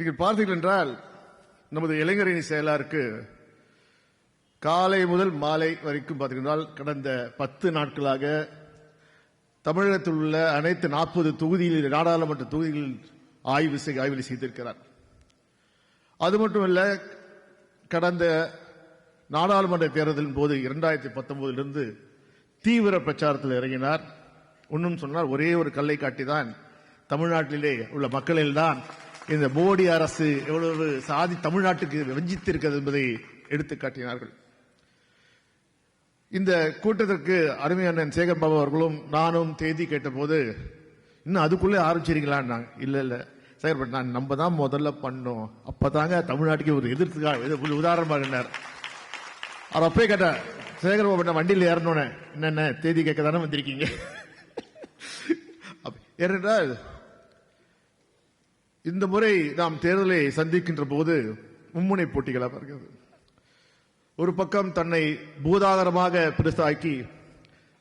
நீங்கள் பார்த்தீர்கள் என்றால் நமது இளைஞரணி செயலாருக்கு காலை முதல் மாலை வரைக்கும் பார்த்தீங்கன்றால் கடந்த பத்து நாட்களாக தமிழகத்தில் உள்ள அனைத்து நாற்பது தொகுதிகளில் நாடாளுமன்ற தொகுதிகளில் ஆய்வு செய் ஆய்வு செய்திருக்கிறார். அது மட்டுமல்ல கடந்த நாடாளுமன்ற தேர்தலின் போது இரண்டாயிரத்தி பத்தொன்பதிலிருந்து தீவிர பிரச்சாரத்தில் இறங்கினார். இன்னும் சொன்னால் ஒரே ஒரு கல்லை காட்டிதான் தமிழ்நாட்டிலே உள்ள மக்களில்தான் இந்த மோடி அரசு எவ்வளவு சாதி தமிழ்நாட்டுக்கு வஞ்சித்திருக்கிறது என்பதை எடுத்து காட்டினார்கள். இந்த கூட்டத்திற்கு அருமையான சேகர் பாபு அவர்களும் நானும் தேதி கேட்டபோது இன்னும் அதுக்குள்ளே ஆரம்பிச்சிருக்கீங்களா இல்ல இல்ல. சேகர் நான் நம்ம தான் முதல்ல பண்ணோம். அப்பதாங்க தமிழ்நாட்டுக்கு ஒரு எதிர்த்து உதாரணமாக இருந்தார் அவர் அப்பயே கேட்டார் சேகர் பாபு நான் வண்டியில் ஏறணும்னு? என்னென்ன? தேதி கேட்க தானே வந்திருக்கீங்க? அப்ப- ஏனென்றால் இந்த முறை நாம் தேர்தலை சந்திக்கின்ற போது மும்முனை போட்டிகளாக வருகிறது. ஒரு பக்கம் தன்னை பூதாகரமாக பெருசாக்கி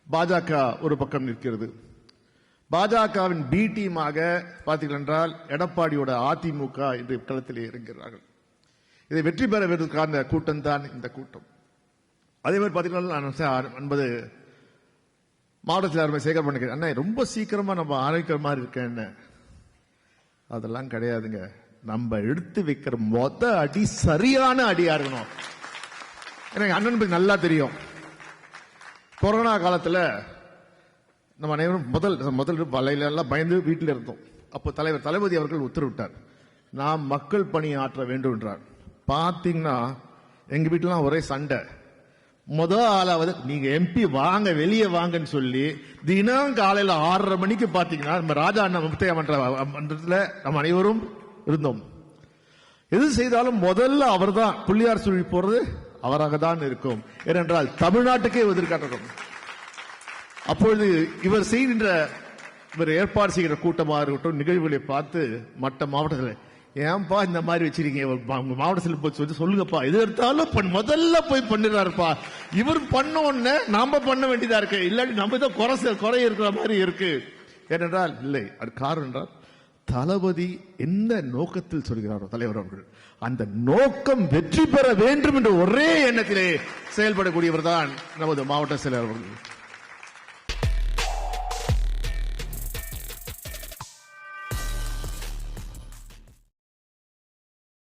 பாஜக ஒரு பக்கம் நிற்கிறது. பாஜகவின் பி டீமாக பார்த்தீர்கள் என்றால் எடப்பாடியோட அதிமுக இன்று களத்திலே இறங்குகிறார்கள். இதை வெற்றி பெறுவதற்கான கூட்டம் தான் இந்த கூட்டம். அதே மாதிரி பார்த்தீங்கன்னா நான் என்பது மாவட்டத்தில் சேகர் பண்ணிக்கிறேன் அண்ணா ரொம்ப சீக்கிரமா நம்ம ஆரம்பிக்கிற மாதிரி இருக்கேன் என்ன அதெல்லாம் கிடையாதுங்க. நம்ம எடுத்து வைக்கிற மொத அடி சரியான அடியா இருக்கணும். எனக்கு அண்ணன் நல்லா தெரியும். கொரோனா காலத்துல நம்ம அனைவரும் முதல் முதல் வலையில எல்லாம் பயந்து வீட்டில் இருந்தோம். அப்போ தலைவர் தளபதி அவர்கள் உத்தரவிட்டார். நாம் மக்கள் பணி ஆற்ற வேண்டும் என்றார். பார்த்தீங்கன்னா எங்க வீட்டிலாம் ஒரே சண்டை. முத ஆளாவது நீங்க எம்பி வாங்க வெளியே வாங்கன்னு சொல்லி தினம் காலையில ஆறரை மணிக்கு பாத்தீங்கன்னா நம்ம ராஜா அண்ணா முத்தையா மன்ற மன்றத்துல நம்ம அனைவரும் இருந்தோம். எது செய்தாலும் முதல்ல அவர்தான் புள்ளியார் சொல்லி போறது அவராக தான் இருக்கும். ஏனென்றால் தமிழ்நாட்டுக்கே எதிர்காட்டும் அப்பொழுது இவர் செய்கின்ற இவர் ஏற்பாடு செய்கிற கூட்டமாக இருக்கட்டும் நிகழ்வுகளை பார்த்து மற்ற மாவட்டத்தில் ஏன்பா இந்த மாதிரி வச்சிருக்கீங்க? உங்க மாவட்டத்தில் போய் சொல்லி சொல்லுங்கப்பா. எது எடுத்தாலும் முதல்ல போய் பண்ணிடுறாருப்பா. இவர் பண்ண உடனே நாம பண்ண வேண்டியதா இருக்கு. இல்லாட்டி நம்ம தான் குறை செ- குறை இருக்கிற மாதிரி இருக்கு. ஏனென்றால் இல்லை. அது காரணம் என்றால் தளபதி எந்த நோக்கத்தில் சொல்கிறாரோ தலைவர் அவர்கள் அந்த நோக்கம் வெற்றி பெற வேண்டும் என்ற ஒரே எண்ணத்திலே செயல்படக்கூடியவர் தான் நமது மாவட்ட செயலர் அவர்கள்.